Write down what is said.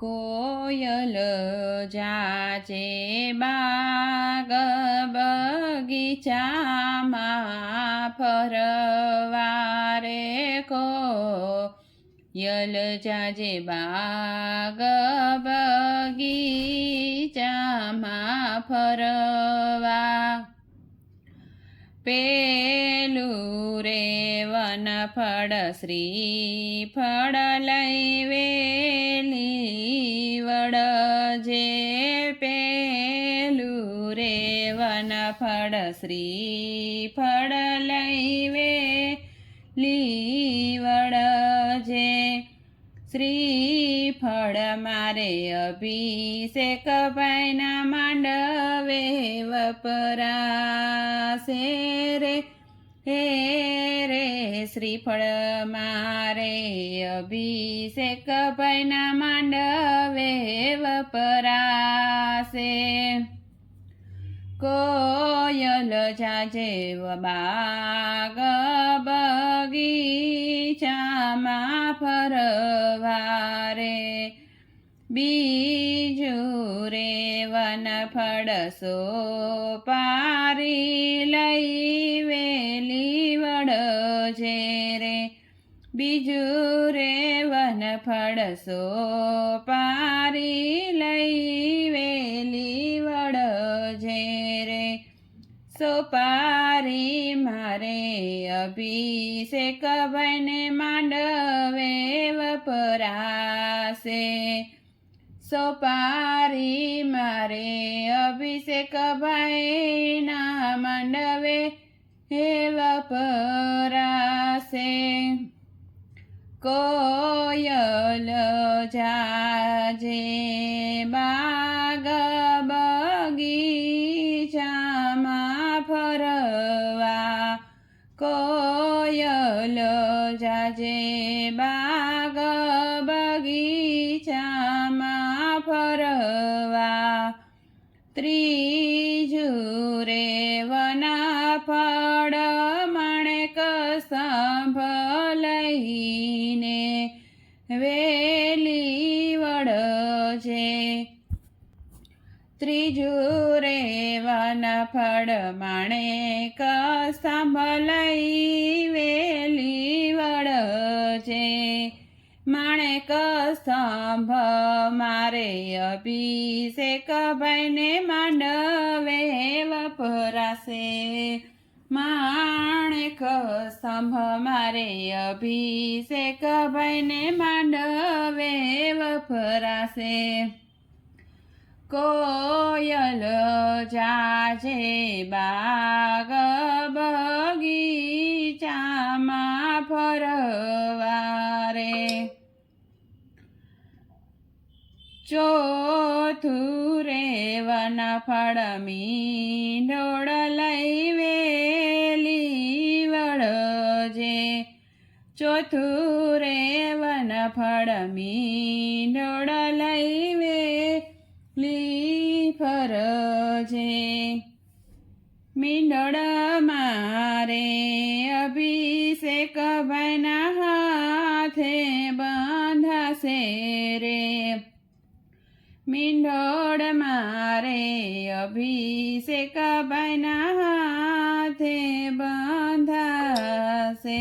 કોયલ જાજે બાગ બગીચામાં ફરવારે કોયલ જાજે બાગ બગીચામાં ફરવા. પેલું રે વન ફળ શ્રી ફળ લઈ વન ફળ શ્રી ફળ લઈ વેલી વડ જે. શ્રીફળ મારે અભિષેક ભાઈના માંડવે વપરાશે રે. હે રે, શ્રીફળ મારે અભિષેક ભાઈના માંડવે વપરાશે. કોયલ જાજે બાગ બગીચામાં ફરવારે. બીજું રે વન ફળસો પારી લઈ વેલી વડ છે રે. બીજું રે વન ફળસો પારી લઈ સોપારી મારે અભિષેક ભયને માંડવે વપરાશે. સોપારી મારે અભિષેક ભાઈના માંડવે હે વપરાશે. કોયલ જાજે કોયલ જાજે બાગ બગીચામાં ફરવા. ત્રીજું રે વના ફળ સંભ લઈને વેલી ત્રીજું રે વન ફળ માણે સાંભળઈ વેલી વડ છે માણેક સ્તંભ મારે અભિષેક ભાઈને માંડવે વપરાશે. માણેક સ્તંભ મારે અભિષેક ભાઈને માંડવે વપરાશે. કોયલ જાજે બાગ બગીચામાં ફરવારે. ચોથું રે વન ફળમી ઢોળ લઈ વેલી વળજે. ચોથું રે વન ફળમી મીંડોળ મીંડળમાં રે અભિષેક ભાઈના હાથે બંધાશે રે. મીંડોળ મારે અભિષેક ભાઈના હાથે બંધાશે